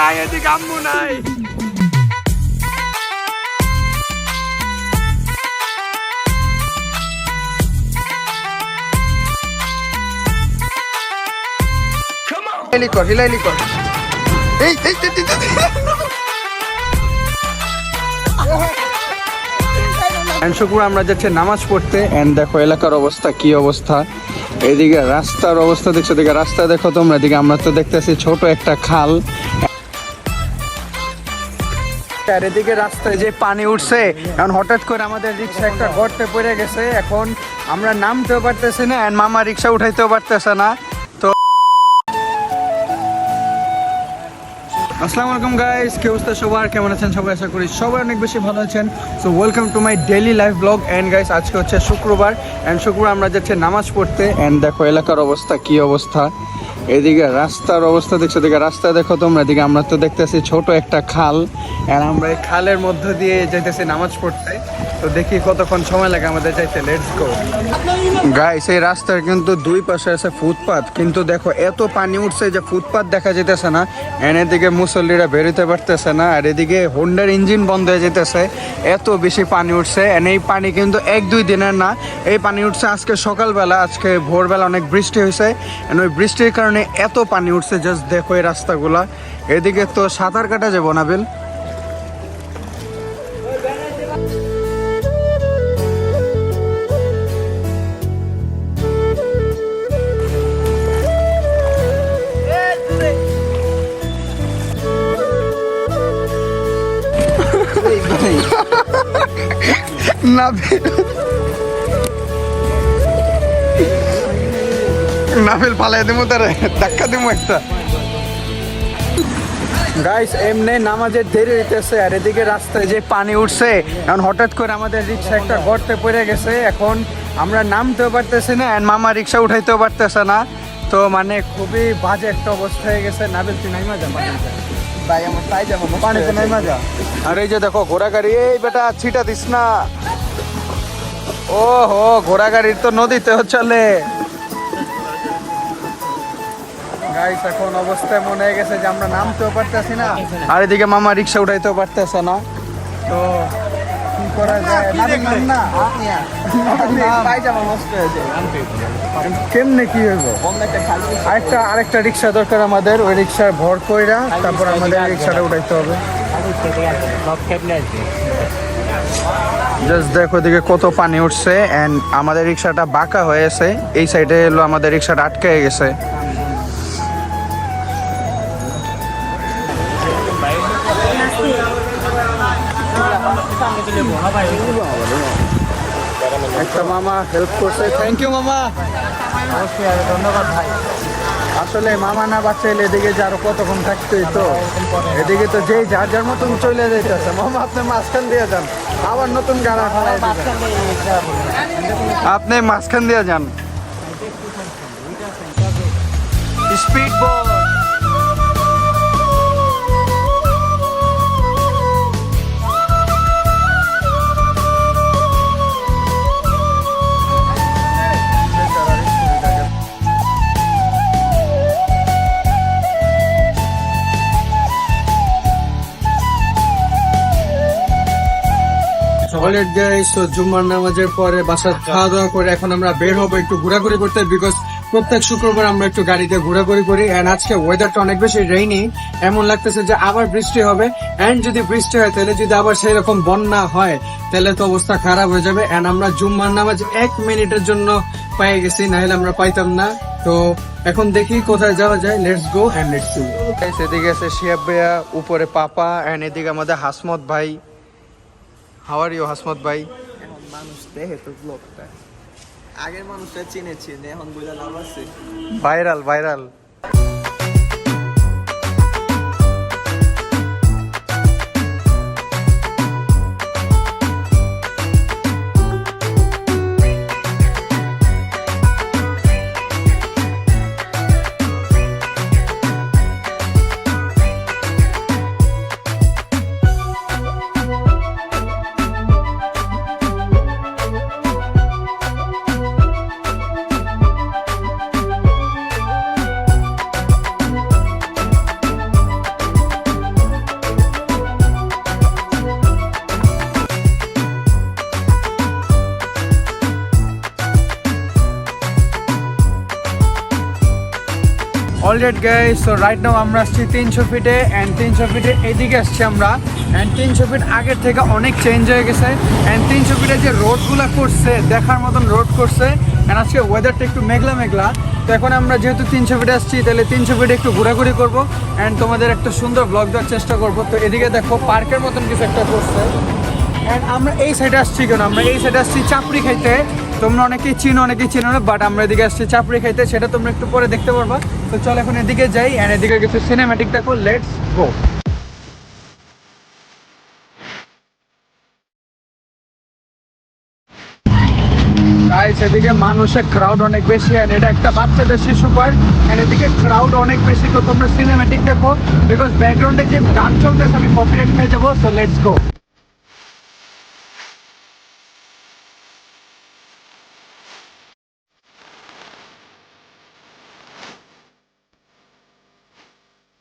নাই এদিকে আম্মু নাই। কর কর। এই এই শুক্রবার আমরা যাচ্ছি নামাজ পড়তে। এন্ড দেখো এলাকার অবস্থা কি অবস্থা? এদিকে রাস্তার অবস্থা দেখছ এদিকে রাস্তা দেখো তোমরা। এদিকে আমরা তো দেখতেছি ছোট একটা খাল। আর এদিকে রাস্তায় যে পানি উঠছে, এখন হঠাৎ করে আমাদের রিক্সা একটা গর্তে পড়ে গেছে। এখন আমরা নামতেও পারতেছি না এন্ড মামা রিক্সা উঠাইতেও পারতেছে না। তো আসসালামু আলাইকুম গাইস কি অবস্থা সবার? কেমন আছেন সবাই? আশা করি সবাই অনেক বেশি ভালো আছেন। So welcome to my daily life vlog and guys আজকে হচ্ছে শুক্রবার এন্ড শুক্রবার আমরা যাচ্ছি নামাজ পড়তে এন্ড দেখো এলাকার অবস্থা, কি অবস্থা। এদিকে রাস্তার অবস্থা দেখছ? এদিকে রাস্তা দেখো তোমরা, এদিকে আমরা তো দেখতেছি ছোট একটা খাল। আর আমরা এই খালের মধ্য দিয়ে যাইতেছি নামাজ পড়তে। তো দেখি কতক্ষণ সময় লাগে আমাদের যাইতে। লেটস গো গাইস এই রাস্তার কিন্তু দুই পাশে আছে ফুটপাত। কিন্তু দেখো, এত পানি উঠছে যে ফুটপাত দেখা যেতেছে না। এন এদিকে মুসল্লিরা বেরোতে পারতেছে না। আর এদিকে হোন্ডার ইঞ্জিন বন্ধ হয়ে যেতেছে এত বেশি পানি উঠছে। এন এই পানি কিন্তু এক, দুই দিনের না। এই পানি উঠছে আজকে সকালবেলা। আজকে ভোরবেলা অনেক বৃষ্টি হয়েছে এন ওই বৃষ্টির কারণে এত পানি উঠছে জাস্ট দেখো এই রাস্তাগুলা। এদিকে তো সাঁতার কাটা যাব না বিল। না নাফিল ফালাই দিমু তারে ধাক্কা দিমু একটা। গাইস এমনি নামাজের দেরি হইতেছে আর এদিকে রাস্তায় যে পানি উঠছে এখন হঠাৎ করে আমাদের রিক্সা একটা গর্তে পড়ে গেছে এখন আমরা নামতেও পারতেছি না আর মামা রিক্সা উঠাইতেও পারতেছে না। তো মানে খুবই বাজে একটা অবস্থা হয়ে গেছে নাবিল তুই নাইমা যা ভাই আমার তাই যাব পানিতে নাইমা যা। আর এই যে দেখো ঘোড়া গাড়ি এই বেটা ছিটা দিস না। ও হো ঘোড়া গাড়ির তো নদীতে চলে। গাইস এখন অবস্থায় মনে হয়ে গেছে যে আমরা নামতেও পারতেছি না। আর এদিকে মামা রিক্সা উঠাইতেও পারতেছে না। তো কি করা যায়? না? কেমনে কি হইব? আরেকটা আরেকটা রিক্সা দরকার আমাদের। ওই রিক্সার ভর কইরা তারপর আমাদের রিক্সাটা উঠাইতে হবে। জাস্ট দেখো দিকে কত পানি উঠছে। এন্ড আমাদের রিক্সাটা বাঁকা হয়েছে। এই সাইডে এলো আমাদের রিক্সাটা আটকে গেছে। একটা মামা হেল্প করছে। থ্যাংক ইউ মামা। ধন্যবাদ ভাই। আসলে মামা না বাচ্চাইলে এদিকে যে আরও কতক্ষণ থাকতোই তো। এদিকে তো যেই যার যার মতন চলে যাইতেছে। মামা আপনি মাঝখান দিয়ে যান। আবার নতুন গাড়া আপনি মাঝখান দিয়ে যান। স্পিড বোট সকালের গাইস তো জুম্মার নামাজের পরে বাসার খাওয়া দাওয়া করে এখন আমরা বের হব একটু ঘোরাঘুরি করতে বিকজ প্রত্যেক শুক্রবার আমরা একটু গাড়িতে ঘোরাঘুরি করি এন্ড আজকে ওয়েদারটা অনেক বেশি রেইনি এমন লাগতেছে যে আবার বৃষ্টি হবে এন্ড যদি বৃষ্টি হয় তাহলে যদি আবার সেই রকম বন্যা হয় তাহলে তো অবস্থা খারাপ হয়ে যাবে এন্ড আমরা জুম্মার নামাজ এক মিনিটের জন্য পেয়ে গেছি না হলে আমরা পাইতাম না। তো এখন দেখি কোথায় যাওয়া যায় let's go and let's see এদিকে আছে শিয়াব ভাইয়া উপরে পাপা এন্ড এদিকে আমাদের হাসমত ভাই। হাউ আর ইউ হাসমত ভাই এখন মানুষ দেখে তো ব্লগটা আগের মানুষটা চিনেছি এখন বুঝা লাভ আছে। Viral viral alright guys so right now আমরা আসছি তিনশো ফিটে অ্যান্ড তিনশো ফিটে এদিকে আসছি আমরা অ্যান্ড তিনশো ফিট আগের থেকে অনেক চেঞ্জ হয়ে গেছে অ্যান্ড তিনশো ফিটে যে রোডগুলো করছে, দেখার মতন রোড করছে অ্যান্ড আজকে ওয়েদারটা একটু মেঘলা মেঘলা। তো এখন আমরা যেহেতু তিনশো ফিটে আসছি, তাহলে তিনশো ফিটে একটু ঘোরাঘুরি করব অ্যান্ড তোমাদের একটা সুন্দর ব্লগ দেওয়ার চেষ্টা করব। তো এদিকে দেখো পার্কের মতন কিছু একটা করছে। অ্যান্ড আমরা এই সাইডে আসছি কেন? আমরা এই সাইডে আসছি চাপড়ি খাইতে। তোমরা অনেকেই চিনো অনেকেই চিনো না বাট আমরা এদিকে আসছি চাপড়ি খাইতে, সেটা তোমরা একটু পরে দেখতে পারবা। তো চল এখন এদিকে যাই অ্যান্ড এদিকে কিছু সিনেম্যাটিক দেখো লেটস গো গাইস এদিকে মানুষের ক্রাউড অনেক বেশি আর এটা একটা বাচ্চাদের শিশু পার্ক আর এদিকে ক্রাউড অনেক বেশি, তো তোমরা সিনেম্যাটিক দেখো বিকজ ব্যাকগ্রাউন্ডে যে গান চলতেছে, আমি কপিরাইট পেয়ে যাব so let's go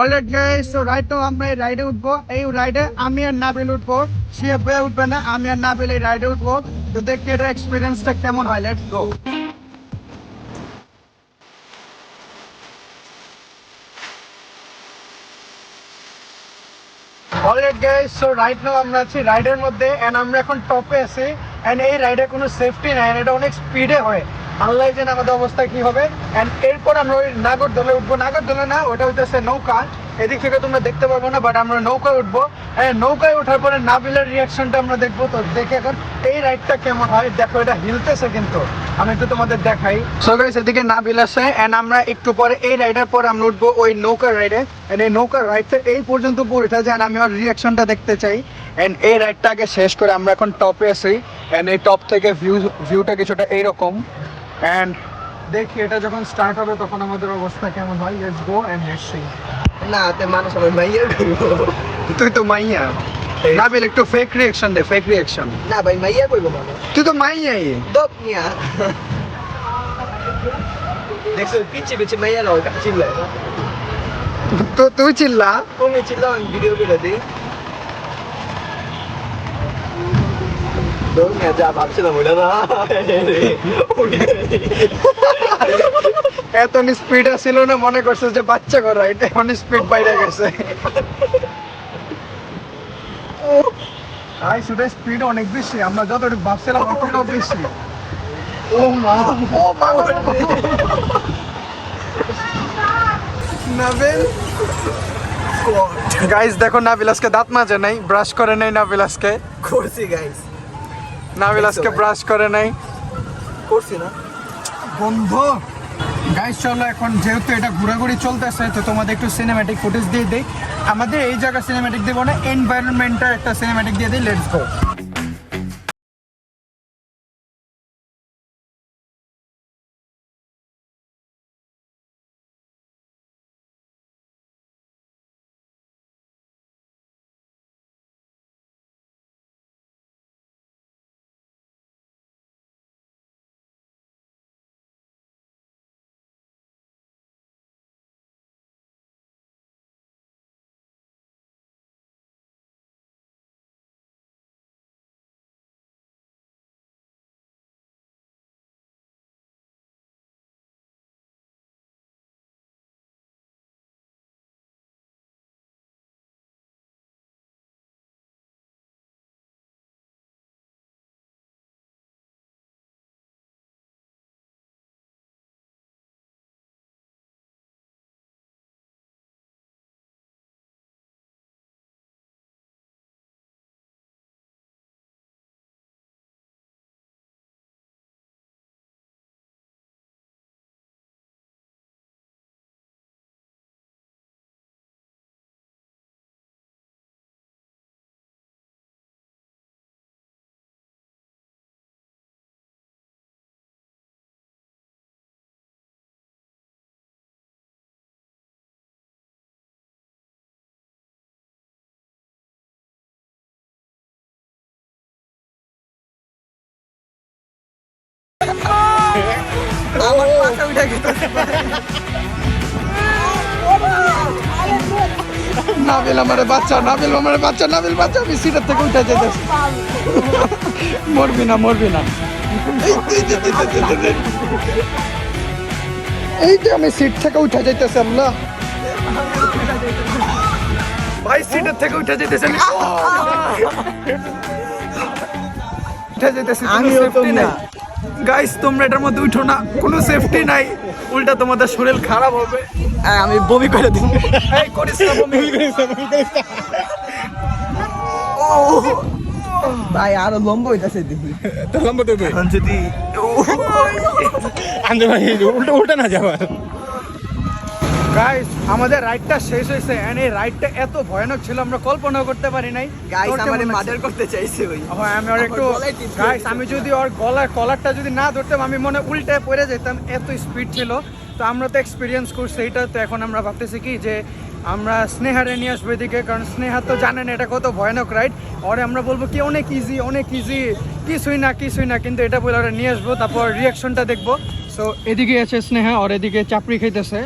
alright guys so right now আমরা এই রাইডে উঠবো। এই রাইডে আমি আর নাবিল উঠবো। সে বে উঠবে না, আমি আর নাবিল এই রাইডে উঠবো। তো দেখতে এটা এক্সপিরিয়েন্সটা কেমন হয় let's go alright guys so right now আমরা আছি রাইডের মধ্যে এন্ড আমরা এখন টপে আছি। এন্ড এই রাইডে কোনো সেফটি নাই, and এটা অনেক স্পিডে হয়। আল্লাহ জানে আমাদের অবস্থা কি হবে? এন্ড এরপর আমরা ওই নাগরদোলে উঠবো। নাগরদোলে না, ওটা হইতেছে নৌকা। এদিক থেকে তোমরা দেখতে পারব না বাট আমরা নৌকায় উঠবো। নৌকায় ওঠার পরে নাবিলের রিয়াকশনটা আমরা দেখব। তো দেখে এখন এই রাইডটা কেমন হয়। দেখো, এটা হিলতেছে কিন্তু। আমি একটু তোমাদের দেখাই। সো গাইস এদিকে নাবিল আছে। এন্ড আমরা একটু পরে এই রাইডের পর আমরা উঠবো ওই নৌকা রাইডে এন্ড এই নৌকা রাইডটা এই পর্যন্ত পড়ে যায়। আমি ওর রিয়াকশনটা দেখতে চাই। এন্ড এই রাইডটা আগে শেষ করে আমরা এখন টপে আছি। এন্ড এই টপ থেকে ভিউ ভিউটা কিছুটা এইরকম। এন্ড দেখি এটা যখন স্টার্ট হবে তখন আমাদের অবস্থা কেমন হয়? Let's go and let's see না তে মানুষ আমার মাইয়া কইব তুই তো মাইয়া। নাবিল একটু ফেক রিয়াকশন দে ফেক রিয়াকশন না ভাই মাইয়া কইব মানুষ। তুই তো মাইয়াই। দপ নিয়া দেখছ পিছে পিছে মাইয়া লাও চিল্লায়। তো তুই চিল্লা। তুমি চিল্লাও আমি ভিডিও করে দিই। নিয়ে যা ভাবছিলাম ওইটা না এত স্পিড ছিল না মনে করছে যে বাচ্চা করা এটা এখন স্পিড বাইরে গেছে। আই শুধু স্পিড অনেক বেশি আমরা যতটুকু ভাবছিলাম অতটাও বেশি। ও মা ও মা। নাবিল? গাইস দেখো নাবিল আজকে দাঁত মাজে নাই ব্রাশ করে নাই নাবিল আজকে করছি গাইস নাবিল আজকে ব্রাশ করে নাই। করছি না। বন্ধ গাইস চলো এখন যেহেতু এটা ঘোরাঘুরি চলতেছে তো তোমাদের একটু সিনেম্যাটিক ফুটেজ দিয়ে দিই। আমাদের এই জায়গা সিনেম্যাটিক দেবো না এনভায়রনমেন্টটা একটা সিনেম্যাটিক দিয়ে দিই লেটস গো আমার পাশে উঠে গেছে। নাবিল আমার বাচ্চা নাবিল আমার বাচ্চা নাবিল বাচ্চা আমি সিটের থেকে উঠে যেতেছি মরবি না মরবি না। এই যে আমি সিট থেকে উঠে যাইতেছি আল্লাহ। ভাই সিটের থেকে উঠে যাইতেছে উঠে যাইতেছি আমিও তো না। গাইস তোমরা এটার মধ্যে উঠো না। কোনো সেফটি নাই। উল্টা তোমাদের শরীর খারাপ হবে। আমি বমি করে দিই। এই করিস না বমি। ভাই আরও লম্বা হইতাছে দিদি লম্বা দেবে এখন যদি আন্দে ভাই উল্টা উল্টা না যাবার গাইস আমাদের রাইডটা শেষ হয়েছে এন্ড এই রাইডটা এত ভয়ানক ছিল আমরা কল্পনাও করতে পারি নাই। গাইস আমারে মার্ডার করতে চাইছে ওই। হ্যাঁ আমি ওর একটু গাইস আমি যদি ওর গলার কলারটা যদি না ধরতাম আমি মনে উল্টে পড়ে যেতাম। এত স্পিড ছিল। তো আমরা তো এক্সপিরিয়েন্স করছি এটা তো এখন আমরা ভাবতেছি কি যে আমরা স্নেহারে নিয়ে আসব এদিকে কারণ স্নেহা তো জানেন এটা কত ভয়ানক রাইড ওরে আমরা বলব কি অনেক ইজি অনেক ইজি কিছুই না কিছুই না কিন্তু এটা বলে ওরা নিয়ে আসব তারপর রিয়াকশনটা দেখব। সো এদিকে আছে স্নেহা আর এদিকে চাপড়ি খাইতেছে।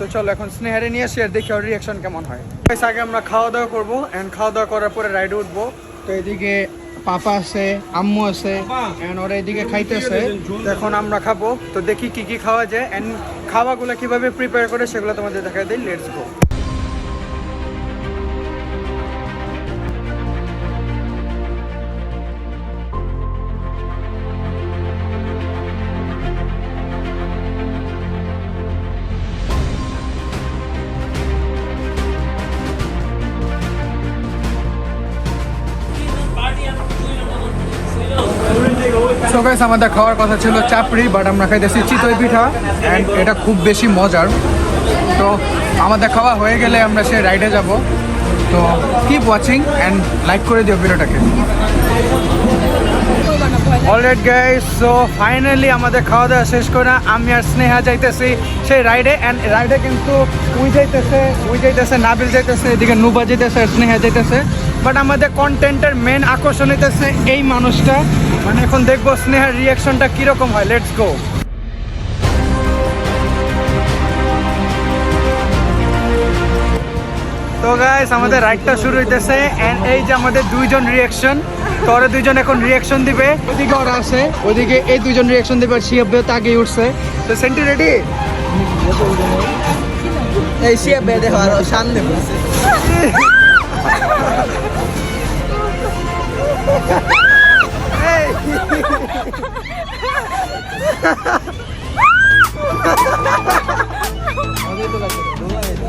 তো চলো এখন স্নেহারে নিয়ে আসি আর দেখি ওর রিয়াকশন কেমন হয়। আগে আমরা খাওয়া দাওয়া করব অ্যান্ড খাওয়া দাওয়া করার পরে রাইডে উঠবো। তো এদিকে পাপা আছে, আম্মু আছে ওরা এদিকে খাইতেছে। এখন আমরা খাব। তো দেখি কি কি খাওয়া যায় অ্যান্ড খাওয়াগুলো কীভাবে প্রিপেয়ার করে সেগুলো তোমাদের দেখা দিই লেটস গো সো আমাদের খাওয়ার কথা ছিল চাপড়ি বাট আমরা খাইতেছি চিতই পিঠা অ্যান্ড এটা খুব বেশি মজার। তো আমাদের খাওয়া হয়ে গেলে আমরা সেই রাইডে যাব। তো কিপ ওয়াচিং অ্যান্ড লাইক করে দিও ভিডিওটাকে। অলরেড গাইস সো ফাইনালি আমাদের খাওয়া দাওয়া শেষ করে আমি আর স্নেহা যাইতেছি সেই রাইডে অ্যান্ড রাইডে কিন্তু উই যাইতেছে উই যাইতেছে, নাবিল যাইতেছে, এদিকে নুবা যাইতেছে, আর স্নেহা যাইতেছে। বাট আমাদের কন্টেন্টের মেন আকর্ষণ হইতেছে এই মানুষটা। মানে এখন দেখব স্নেহার রিয়াকশনটা কীরকম হয়। লেটস গো তো গাইস আমাদের রাইডটা শুরু হইতেছে এন্ড এই যে আমাদের দুইজন রিয়াকশন তো ওরা দুইজন এখন রিয়াকশন দিবে। ওদিকে ওরা আছে ওদিকে এই দুইজন রিয়াকশন দিবে আর শিয়াব তো আগেই উঠছে। তো সেন্টি রেডি এই সে বেদে আরও সামনে বসে 어딜 것 같 아. 놀아야 돼.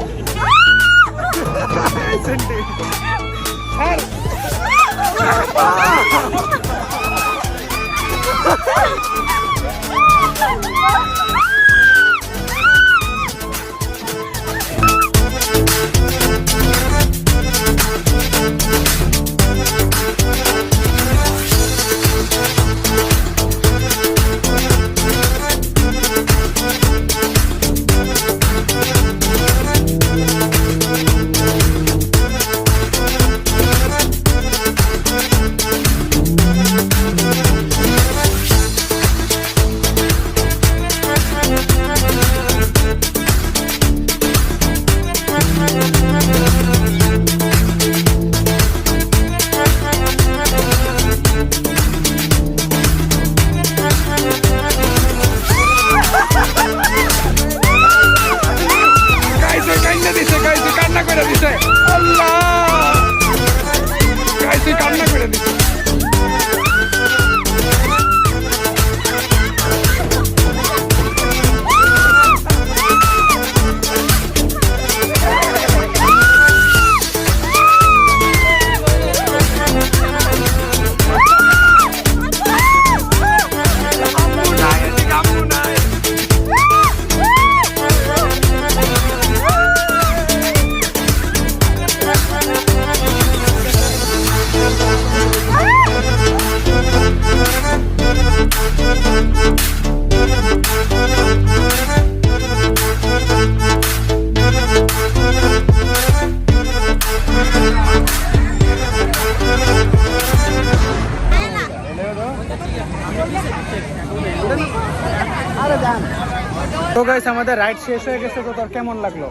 তো গাইস আমাদের রাইড শেষ হয়ে গেছে তো তোর কেমন লাগল?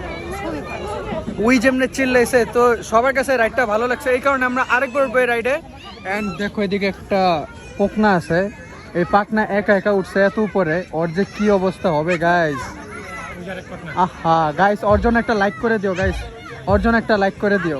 উই যেমনি চিল্লাইছে তো সবার কাছে রাইডটা ভালো লাগছে। এই কারণে আমরা আরেকবার উঠবো রাইডে এন্ড দেখো এদিকে একটা পোকনা আছে। এই পাকনা একা একা উঠছে এত উপরে। ওর যে কি অবস্থা হবে গাইস আহা গাইস অর্জন একটা লাইক করে দিও গাইস অর্জন একটা লাইক করে দিও।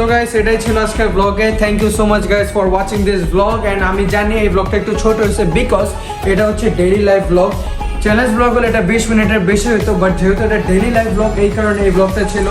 সো গাইস এটাই ছিল আজকের ব্লগে thank you so much guys for watching this vlog and আমি জানি এই ব্লগটা একটু ছোট হয়েছে বিকজ এটা হচ্ছে daily life vlog challenge vlog হলে এটা বিশ মিনিটের বেশি হতো বাট যেহেতু এটা ডেইলি লাইফ ব্লগ এই কারণে এই ব্লগটা ছিল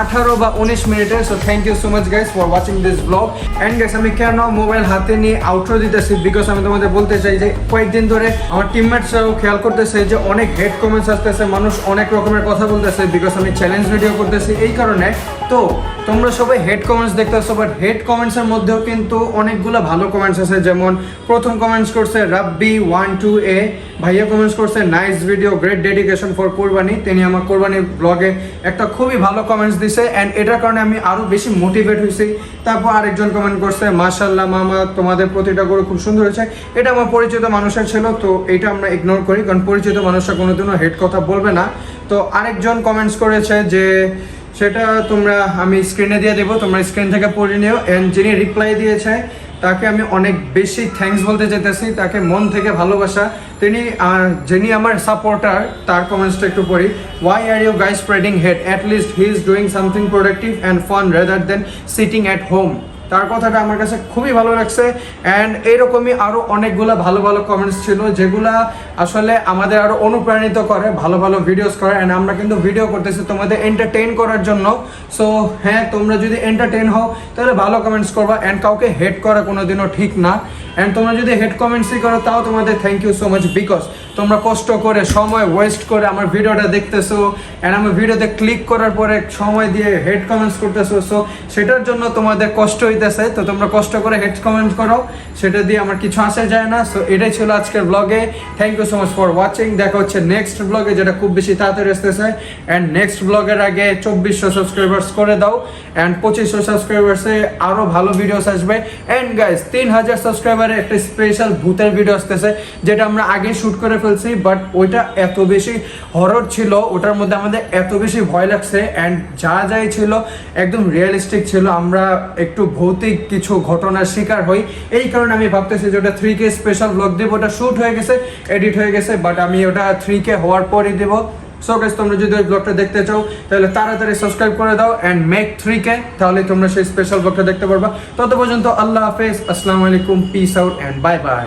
আঠারো বা উনিশ মিনিটের। So thank you so much guys for watching this vlog and guys আমি কেন মোবাইল হাতে নিয়ে আউটরো দিতেছি? বিকজ আমি তোমাদের বলতে চাই যে কয়েকদিন ধরে আমার টিমমেটসরাও খেয়াল করতেছে যে অনেক হেড কমেন্টস আসতেছে, মানুষ অনেক রকমের কথা বলতেছে। বিকজ আমি চ্যালেঞ্জ ভিডিও করতেছি, এই কারণে তো তোমরা সবাই হেড কমেন্টস দেখতেছো বাট হেড কমেন্টসের মধ্যেও কিন্তু অনেকগুলো ভালো কমেন্টস আছে। যেমন প্রথম কমেন্টস করছে, রাব্বি ওয়ান টু এ ভাইয়া কমেন্টস করছে nice video great dedication for কোরবানি তিনি আমার কোরবানি ব্লগে একটা খুবই ভালো কমেন্টস দিছে অ্যান্ড এটার কারণে আমি আরও বেশি মোটিভেট হয়েছি। তারপর আরেকজন কমেন্ট করছে মাশাল্লাহ মামা, তোমাদের প্রতিটা গরু খুব সুন্দর হয়েছে। এটা আমার পরিচিত মানুষের ছিল, তো এটা আমরা ইগনোর করি, কারণ পরিচিত মানুষরা কোনোদিনও হেড কথা বলবে না। তো আরেকজন কমেন্টস করেছে যে সেটা তোমরা আমি স্ক্রিনে দিয়ে দেবো। তোমরা স্ক্রিন থেকে পড়ে নিও। অ্যান্ড যিনি রিপ্লাই দিয়েছে, তাকে আমি অনেক বেশি থ্যাংকস বলতে যেতেছি তাকে মন থেকে ভালোবাসা। তিনি যিনি আমার সাপোর্টার তার কমেন্টসটা একটু পড়ি। Why are you guys spreading hate at least he is doing something productive and fun rather than sitting at home তার কথাটা আমার কাছে খুবই ভালো লাগছে। অ্যান্ড এইরকমই আরও অনেকগুলো ভালো ভালো কমেন্টস ছিল, যেগুলা আসলে আমাদের আরও অনুপ্রাণিত করে, ভালো ভালো ভিডিওস করে। অ্যান্ড আমরা কিন্তু ভিডিও করতেছি তোমাদের এন্টারটেইন করার জন্য। সো হ্যাঁ তোমরা যদি এন্টারটেইন হও, তাহলে ভালো কমেন্টস করবা। অ্যান্ড কাউকে হেড করা কোনোদিনও ঠিক না। অ্যান্ড তোমরা যদি হেড কমেন্টসই করো, তাও তোমাদের thank you so much because তোমরা কষ্ট করে, সময় ওয়েস্ট করে আমার ভিডিওটা দেখতেছো অ্যান্ড আমার ভিডিওতে ক্লিক করার পরে সময় দিয়ে হেড কমেন্টস করতেছো সো সেটার জন্য তোমাদের কষ্ট হইতেছে। তো তোমরা কষ্ট করে হেড কমেন্ট করো, সেটা দিয়ে আমার কিছু আসে যায় না। সো এটাই ছিল আজকের ব্লগে thank you so much for watching দেখা হচ্ছে নেক্সট ব্লগে যেটা খুব বেশি তাড়াতাড়ি আসতেছে। অ্যান্ড নেক্সট ব্লগের আগে চব্বিশশো সাবস্ক্রাইবার্স করে দাও। অ্যান্ড পঁচিশশো সাবস্ক্রাইবার্সে আরও ভালো ভিডিওস আসবে। অ্যান্ড গাইজ তিন হাজার সাবস্ক্রাইবারে একটা স্পেশাল ভূতের ভিডিও আসতেছে, যেটা আমরা আগে শ্যুট করে ফেলছি বাট ওইটা এত বেশি হরর ছিল, ওটার মধ্যে আমাদের এত বেশি ভয় লাগছে অ্যান্ড যা যাই ছিল একদম রিয়েলিস্টিক ছিল। আমরা একটু ভৌতিক কিছু ঘটনার শিকার হই। এই কারণে আমি ভাবতেছি যে ওটা থ্রি কে স্পেশাল ব্লগ দেবো। ওটা শ্যুট হয়ে গেছে এডিট হয়ে গেছে বাট আমি ওটা থ্রি কে হওয়ার পরই দেবো। সো গাইস তোমরা যদি ওই ব্লগটা দেখতে চাও, তাহলে তাড়াতাড়ি সাবস্ক্রাইব করে দাও এন্ড মেক থ্রি কে তাহলে তোমরা সেই স্পেশাল ব্লগটা দেখতে পারবা। তত পর্যন্ত আল্লাহ হাফেজ, আসসালামু আলাইকুম peace out and bye bye